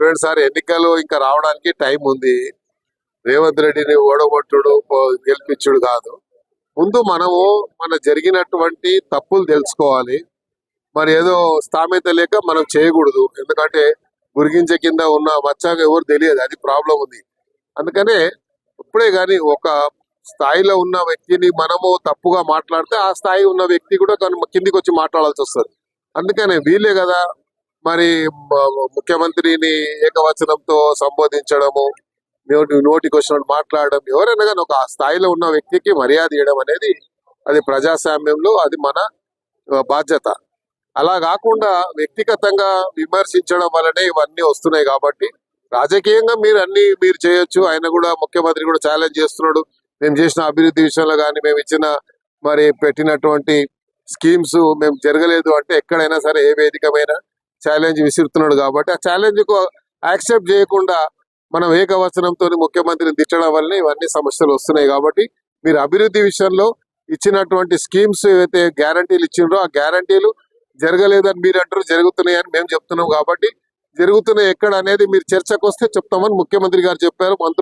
చూడండి సార్ ఎన్నికలు ఇంకా రావడానికి టైం ఉంది. రేవంత్ రెడ్డిని ఓడగొట్టుడు గెలిపించుడు కాదు. ముందు మనము మన జరిగినటువంటి తప్పులు తెలుసుకోవాలి. మరి ఏదో స్థామిత లేక మనం చేయకూడదు. ఎందుకంటే గురిగించ కింద ఉన్న మచ్చాక ఎవరు తెలియదు అది ప్రాబ్లం ఉంది. అందుకనే ఇప్పుడే కానీ ఒక స్థాయిలో ఉన్న వ్యక్తిని మనము తప్పుగా మాట్లాడితే ఆ స్థాయి ఉన్న వ్యక్తి కూడా కిందికి వచ్చి మాట్లాడాల్సి వస్తుంది. అందుకనే వీళ్ళే కదా మరి ముఖ్యమంత్రిని ఏకవచనంతో సంబోధించడము నోటి నోటికి వచ్చినట్టు మాట్లాడడం ఎవరైనా కానీ ఒక స్థాయిలో ఉన్న వ్యక్తికి మర్యాద ఇవ్వడం అనేది అది ప్రజాస్వామ్యంలో అది మన బాధ్యత. అలా కాకుండా వ్యక్తిగతంగా విమర్శించడం వల్లనే ఇవన్నీ వస్తున్నాయి కాబట్టి రాజకీయంగా మీరు అన్ని మీరు చేయొచ్చు. ఆయన కూడా ముఖ్యమంత్రి కూడా ఛాలెంజ్ చేస్తున్నాడు. మేము చేసిన అభివృద్ధి విషయంలో కానీ మేము ఇచ్చిన మరి పెట్టినటువంటి స్కీమ్స్ మేము జరగలేదు అంటే ఎక్కడైనా సరే ఏ వేదికమైన ఛాలెంజ్ విసురుతున్నాడు కాబట్టి ఆ ఛాలెంజ్కు యాక్సెప్ట్ చేయకుండా మనం ఏకవచనంతో ముఖ్యమంత్రిని తిట్టడం వల్ల ఇవన్నీ సమస్యలు వస్తున్నాయి కాబట్టి మీరు అభివృద్ధి విషయంలో ఇచ్చినటువంటి స్కీమ్స్ ఏవైతే గ్యారంటీలు ఇచ్చిండ్రో ఆ గ్యారంటీలు జరగలేదని మీరు అంటారు జరుగుతున్నాయని మేము చెప్తున్నాం కాబట్టి జరుగుతున్నాయి ఎక్కడ అనేది మీరు చర్చకు వస్తే చెప్తామని ముఖ్యమంత్రి గారు చెప్పారు. మంత్రులు